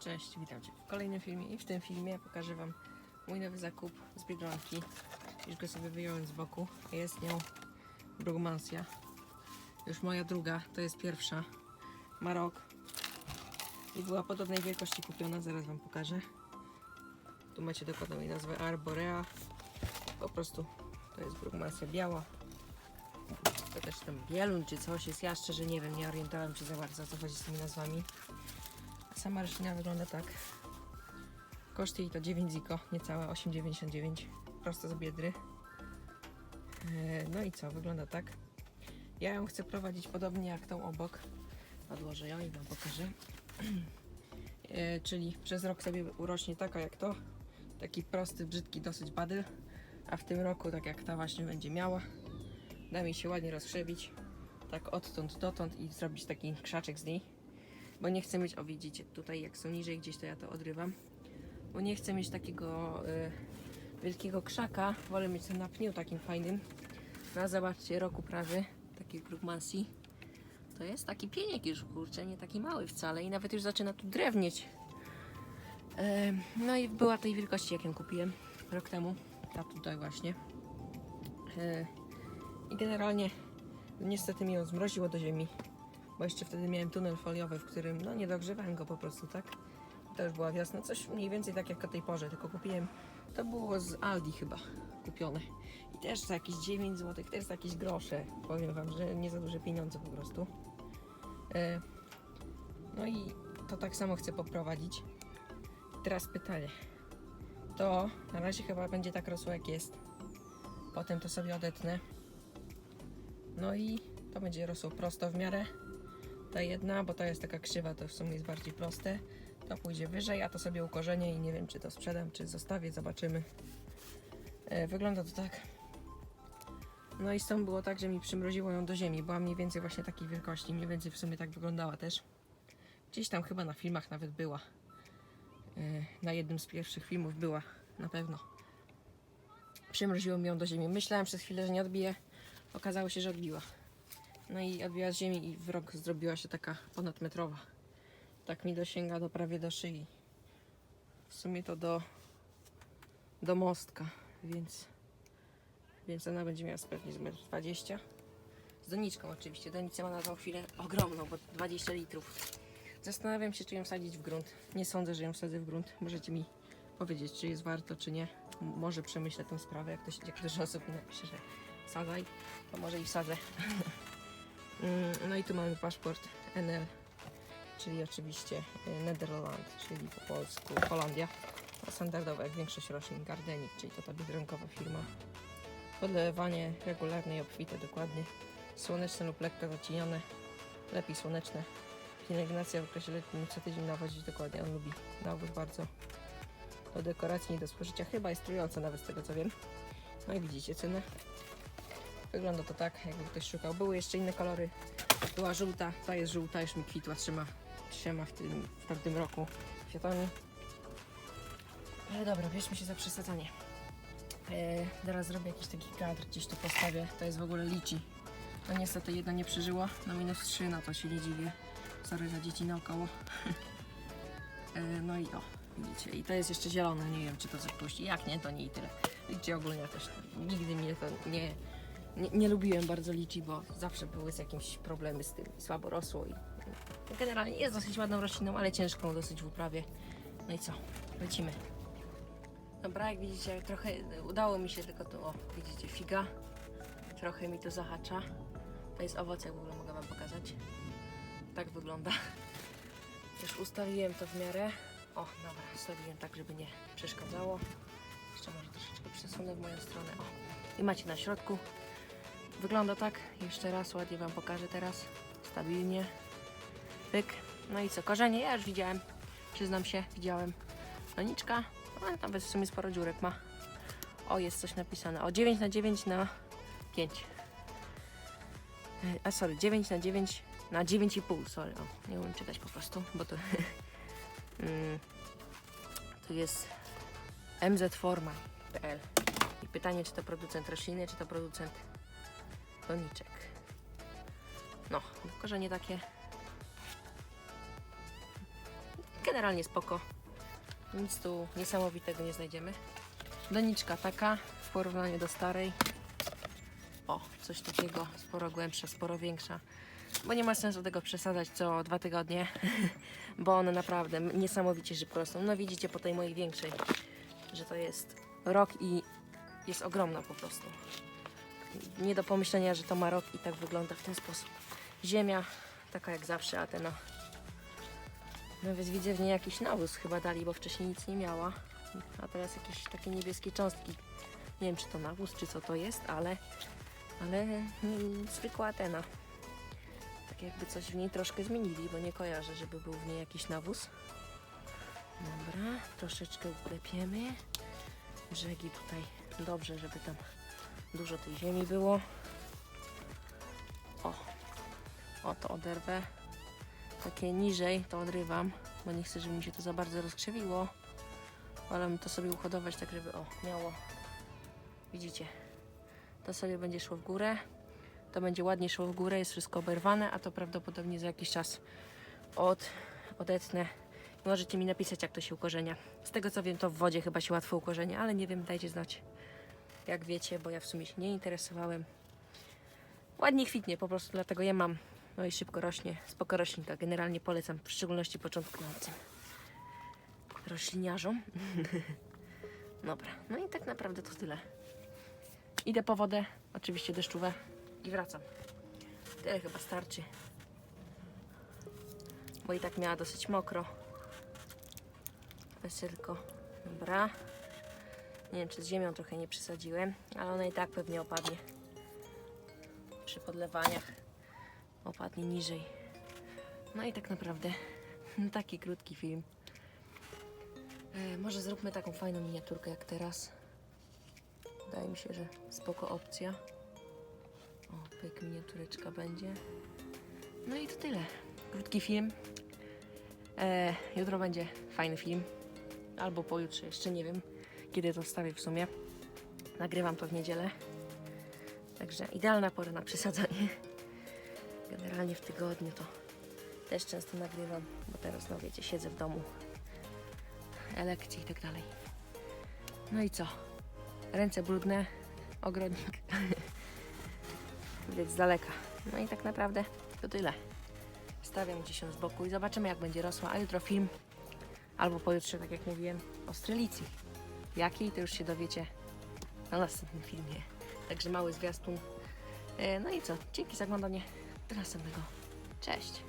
Cześć, witam Cię w kolejnym filmie i w tym filmie pokażę Wam mój nowy zakup z Biedronki. Już go sobie wyjąłem z boku. Jest nią Brugmansia. Już moja druga, to jest pierwsza. Ma rok. I była podobnej wielkości kupiona, zaraz Wam pokażę. Tu macie dokładną jej nazwę Arborea. Po prostu to jest Brugmansia biała. To też tam bielun czy coś jest. Ja szczerze nie wiem, nie orientowałem się za bardzo o co chodzi z tymi nazwami. Sama roślina wygląda tak. Koszt jej to 9 ziko, niecałe 8,99. Prosto z biedry. E, No i co, wygląda tak. Ja ją chcę prowadzić podobnie jak tą obok. Odłożę ją i Wam pokażę. E, Czyli przez rok sobie urośnie taka jak to. Taki prosty, brzydki dosyć badyl. A w tym roku, tak jak ta właśnie będzie miała, da mi się ładnie rozkrzewić. Tak odtąd dotąd i zrobić taki krzaczek z niej bo nie chcę mieć, o widzicie, tutaj jak są niżej gdzieś to ja to odrywam, bo nie chcę mieć takiego y, wielkiego krzaka, wolę mieć ten na pniu takim fajnym. No zobaczcie, roku prawy, takiej Krugmansi. To jest taki pieniek już, kurczę, nie taki mały wcale i nawet już zaczyna tu drewnieć. E, no i była tej wielkości, jak ją kupiłem rok temu, ta tutaj właśnie. E, I generalnie niestety mi ją zmroziło do ziemi bo jeszcze wtedy miałem tunel foliowy, w którym no nie dogrzewałem go po prostu, tak? To już była wiosna, coś mniej więcej tak jak o tej porze, tylko kupiłem, to było z Aldi chyba kupione. I też za jakieś 9 zł, też za jakieś grosze, powiem Wam, że nie za duże pieniądze po prostu. E, no i to tak samo chcę poprowadzić. Teraz pytanie. To na razie chyba będzie tak rosło jak jest. Potem to sobie odetnę. No i to będzie rosło prosto w miarę ta jedna, bo ta jest taka krzywa, to w sumie jest bardziej proste. To pójdzie wyżej, a to sobie ukorzenię i nie wiem, czy to sprzedam, czy zostawię, zobaczymy. E, wygląda to tak. No i z tą było tak, że mi przymroziło ją do ziemi. Była mniej więcej właśnie takiej wielkości, mniej więcej w sumie tak wyglądała też. Gdzieś tam chyba na filmach nawet była. E, na jednym z pierwszych filmów była, na pewno. Przymroziło mi ją do ziemi. Myślałem przez chwilę, że nie odbije. Okazało się, że odbiła. No i odbiła z ziemi i w rok zrobiła się taka ponadmetrowa. Tak mi dosięga do prawie do szyi. W sumie to do, do mostka, więc, więc ona będzie miała pewnie z 1,20 m. Z doniczką oczywiście. Donicę ma na tą chwilę ogromną, bo 20 litrów. Zastanawiam się, czy ją wsadzić w grunt. Nie sądzę, że ją wsadzę w grunt. Możecie mi powiedzieć, czy jest warto, czy nie. Może przemyślę tę sprawę. Jak ktoś, jak dużo osób mi napisze, że wsadzaj, to może i wsadzę. Mm, No i tu mamy paszport NL, czyli oczywiście y, Nederland, czyli po polsku Holandia. Standardowe jak większość roślin Gardenik, czyli to ta biedronkowa firma. Podlewanie regularne i obfite dokładnie. Słoneczne lub lekko zacienione. Lepiej słoneczne. Pielęgnacja w okresie letnim co tydzień nawozić dokładnie. On lubi nawóz bardzo. Do dekoracji nie do spożycia. Chyba jest trująca nawet z tego co wiem. No i widzicie cenę. Wygląda to tak, jakby ktoś szukał. Były jeszcze inne kolory. Była żółta, ta jest żółta, już mi kwitła trzema, trzema w tym, w tamtym roku kwiatami. Ale dobra, bierzmy się za przesadzanie. E, teraz zrobię jakiś taki kadr, gdzieś tu postawię. To jest w ogóle lici. No niestety jedno nie przeżyło, no minus 3, no to się nie dziwię. Sorry za dzieci naokoło. e, no i o, widzicie. I to jest jeszcze zielone, nie wiem czy to zapuści. Jak nie, to nie i tyle. Liczy ogólnie też nigdy mnie to nie, nie, nie lubiłem bardzo liczy, bo zawsze były z jakimś problemy z tym słabo rosło i generalnie jest dosyć ładną rośliną, ale ciężką dosyć w uprawie. No i co? Lecimy. Dobra, jak widzicie, trochę udało mi się tylko to, o, widzicie, figa. Trochę mi to zahacza. To jest owoc, jak w ogóle mogę wam pokazać. Tak wygląda. Już ustawiłem to w miarę. O, dobra, ustawiłem tak, żeby nie przeszkadzało. Jeszcze może troszeczkę przesunę w moją stronę. O, i macie na środku. Wygląda tak. Jeszcze raz ładnie Wam pokażę teraz. Stabilnie. Pyk. No i co? Korzenie ja już widziałem. Przyznam się, widziałem. Doniczka. No, nawet w sumie sporo dziurek ma. O, jest coś napisane. O, 9 na 9 na 5. E, A sorry, 9 na 9 na 9,5. Sorry, o, nie umiem czytać po prostu, bo to. mm, to jest mzforma.pl. I pytanie, czy to producent rośliny, czy to producent doniczek. No, korzenie takie. Generalnie spoko. Nic tu niesamowitego nie znajdziemy. Doniczka taka w porównaniu do starej. O, coś takiego sporo głębsza, sporo większa. Bo nie ma sensu tego przesadzać co dwa tygodnie, bo one naprawdę niesamowicie szybko rosną. No widzicie po tej mojej większej, że to jest rok i jest ogromna po prostu. Nie do pomyślenia, że to ma rok i tak wygląda w ten sposób. Ziemia taka jak zawsze, a ten no, nawet widzę w niej jakiś nawóz chyba dali, bo wcześniej nic nie miała. A teraz jakieś takie niebieskie cząstki. Nie wiem, czy to nawóz, czy co to jest, ale, ale zwykła Atena. Tak jakby coś w niej troszkę zmienili, bo nie kojarzę, żeby był w niej jakiś nawóz. Dobra, troszeczkę uklepiemy. Brzegi tutaj dobrze, żeby tam dużo tej ziemi było. O, o to oderwę. Takie niżej to odrywam, bo nie chcę, żeby mi się to za bardzo rozkrzewiło. Wolę to sobie uhodować tak, żeby o, miało. Widzicie? To sobie będzie szło w górę. To będzie ładnie szło w górę, jest wszystko oberwane, a to prawdopodobnie za jakiś czas od, odetnę. Możecie mi napisać, jak to się ukorzenia. Z tego co wiem, to w wodzie chyba się łatwo ukorzenia, ale nie wiem, dajcie znać. Jak wiecie, bo ja w sumie się nie interesowałem. Ładnie kwitnie, po prostu dlatego je mam. No i szybko rośnie. Spoko roślinka. Generalnie polecam, w szczególności początkującym rośliniarzom. Dobra, no i tak naprawdę to tyle. Idę po wodę, oczywiście deszczowe i wracam. Tyle chyba starczy. Bo i tak miała dosyć mokro. Weselko. Dobra. Nie wiem, czy z ziemią trochę nie przesadziłem, ale ona i tak pewnie opadnie. Przy podlewaniach opadnie niżej. No i tak naprawdę taki krótki film. E, może zróbmy taką fajną miniaturkę jak teraz. Wydaje mi się, że spoko opcja. O, pyk, miniatureczka będzie. No i to tyle. Krótki film. E, jutro będzie fajny film. Albo pojutrze, jeszcze nie wiem, kiedy to wstawię w sumie. Nagrywam to w niedzielę. Także idealna pora na przesadzanie. Generalnie w tygodniu to też często nagrywam, bo teraz, no wiecie, siedzę w domu. Elekcje i tak dalej. No i co? Ręce brudne, ogrodnik. Widać z daleka. No i tak naprawdę to tyle. Stawiam gdzieś z boku i zobaczymy jak będzie rosła, a jutro film albo pojutrze, tak jak mówiłem, o strelicji. Jakiej, to już się dowiecie na następnym filmie. Także mały zwiastun. E, No i co? Dzięki za oglądanie. Do następnego. Cześć!